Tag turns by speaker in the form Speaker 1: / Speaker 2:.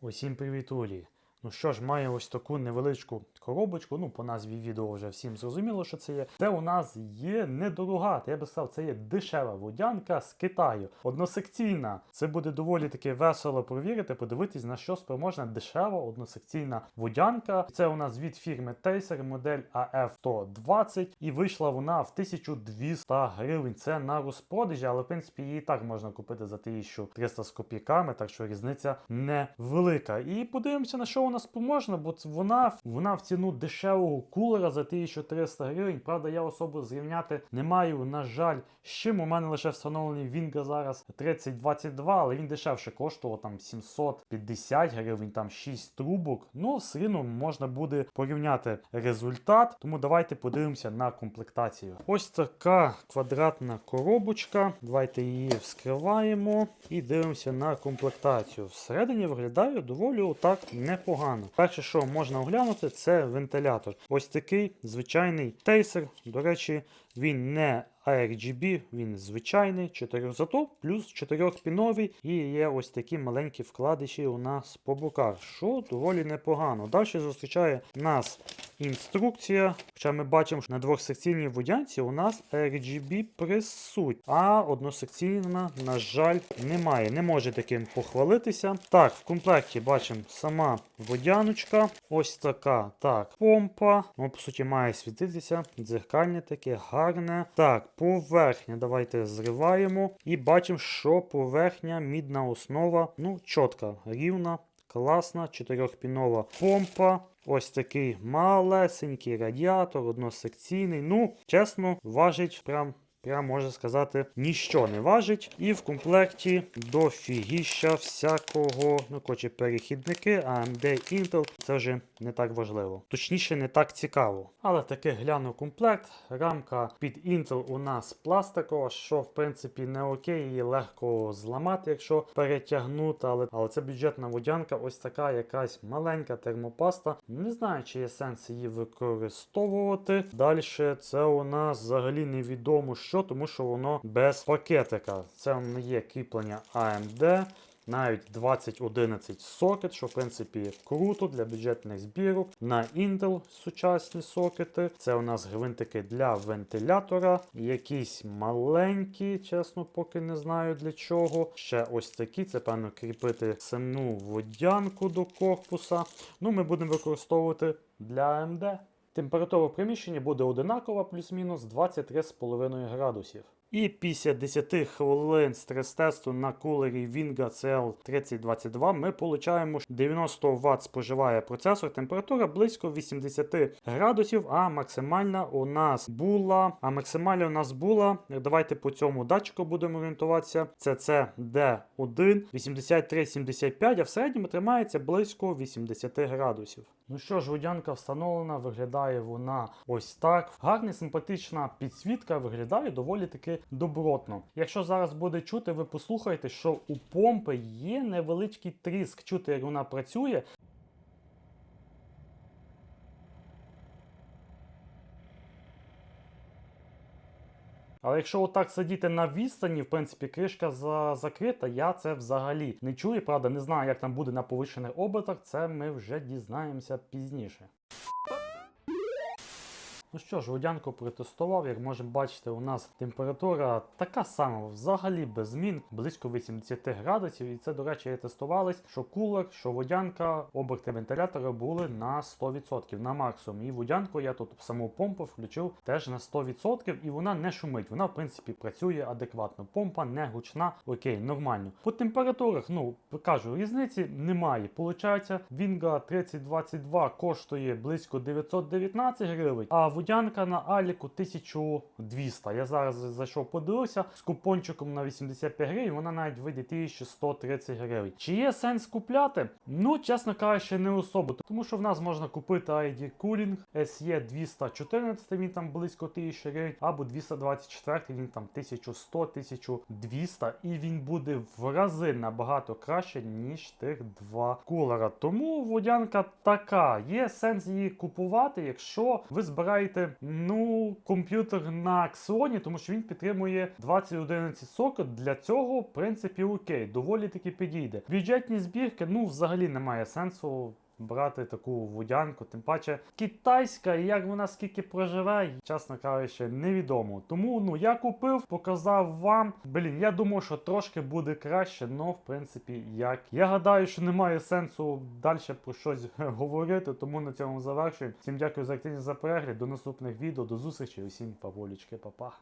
Speaker 1: Усім привіт, Улі. Ну що ж, має ось таку невеличку коробочку. Ну, по назві відео вже всім зрозуміло, що це є. Це у нас є недорога, я би сказав, це є дешева водянка з Китаю. Односекційна. Це буде доволі таки весело провірити, подивитись, на що спроможна дешева односекційна водянка. Це у нас від фірми Taser, модель AF120, і вийшла вона в 1200 гривень. Це на розпродажі, але в принципі її так можна купити за 1300 з копійками, так що різниця невелика. І подивимося, на що вона спроможна, бо вона, вона в ціну дешевого кулера за 1300 гривень. Правда, я особо зрівняти не маю, на жаль, з чим. У мене лише встановлений Вінга зараз 3022, але він дешевше коштував там 750 гривень, там 6 трубок. Ну, все рівно можна буде порівняти результат. Тому давайте подивимося на комплектацію. Ось така квадратна коробочка. Давайте її вскриваємо і дивимося на комплектацію. Всередині виглядає доволі так непогано. Перше, що можна оглянути, це вентилятор. Ось такий звичайний тейсер. До речі, він не RGB, він звичайний, 4 зато, плюс 4-піновий, і є ось такі маленькі вкладиші у нас по боках, що доволі непогано. Далі зустрічає нас інструкція. Хоча ми бачимо, що на двохсекційній водянці у нас RGB присуть, а односекційна, на жаль, немає. Не може таким похвалитися. Так, в комплекті бачимо сама водяночка. Ось така. Так, помпа. Ну, по суті, має світитися. Дзеркальне таке, гарне. Так, поверхня. Давайте зриваємо. І бачимо, що поверхня, мідна основа, ну, чітка, рівна. Класна, чотирьохпінова помпа. Ось такий малесенький радіатор, односекційний. Ну, чесно, важить прям. Прям можна сказати, ніщо не важить. І в комплекті дофігіща всякого, ну коротше, перехідники, AMD Intel, це вже не так важливо. Точніше, не так цікаво. Але таки гляну комплект. Рамка під Intel у нас пластикова, що в принципі не окей, її легко зламати, якщо перетягнути. Але, але це бюджетна водянка, ось така якась маленька термопаста. Не знаю, чи є сенс її використовувати. Далі це у нас взагалі невідомо що, тому що воно без пакетика. Це є кріплення AMD. Навіть 2011 сокет, що в принципі круто для бюджетних збірок. На Intel сучасні сокети. Це у нас гвинтики для вентилятора. Якісь маленькі, чесно, поки не знаю для чого. Ще ось такі. Це певно кріпити саму водянку до корпуса. Ну, ми будемо використовувати для AMD. Температура в приміщенні буде одинакова, плюс-мінус 23,5 градусів. І після 10 хвилин стрес-тесту на кулері Vinga CL3022 ми получаємо, що 90 Вт споживає процесор, температура близько 80 градусів, а максимальна у нас була. А максимальна у нас була. Давайте по цьому датчику будемо орієнтуватися. Це CD1 83-75, а в середньому тримається близько 80 градусів. Ну що ж, водянка встановлена, виглядає вона ось так. Гарна, симпатична підсвітка виглядає доволі таки добротно. Якщо зараз буде чути, ви послухаєте, що у помпи є невеличкий тріск, чути, як вона працює. Але якщо отак сидіти на відстані, в принципі, кришка за, закрита, я це взагалі не чую. Правда, не знаю, як там буде на повищених обертах, це ми вже дізнаємося пізніше. Ну що ж, водянку протестував, як можемо бачити, у нас температура така сама, взагалі без змін, близько 80 градусів. І це, до речі, тестувались, що кулер, що водянка, оберти вентилятора були на 100%, на максимум. І водянку я тут саму помпу включив теж на 100%, і вона не шумить. Вона, в принципі, працює адекватно. Помпа не гучна, окей, нормально. По температурах, ну, кажу, різниці немає. Получається, Вінга 3022 коштує близько 919 гривень, а водянка на Аліку 1200. Я зараз зайшов, подивився з купончиком на 85 гривень, вона навіть вийде 1130 гривень. Чи є сенс купляти? Ну, чесно кажучи, не особо. Тому що в нас можна купити ID Cooling SE 214, він там близько 1000 гривень, або 224, він там 1100-1200, і він буде в рази набагато краще, ніж тих два кулера. Тому водянка така. Є сенс її купувати, якщо ви збираєте замовляйте ну комп'ютер на Xeon, тому що він підтримує 2011 сокет. Для цього, в принципі, окей, доволі таки підійде. Бюджетні збірки, ну взагалі немає сенсу. Брати таку водянку, тим паче китайська, і як вона скільки проживе, чесно кажучи, невідомо. Тому ну я купив, показав вам. Блін, я думав, що трошки буде краще, але в принципі як. Я гадаю, що немає сенсу далі про щось говорити, тому на цьому завершуємо. Всім дякую за активність за перегляд. До наступних відео, до зустрічі, усім паволічки, па-па.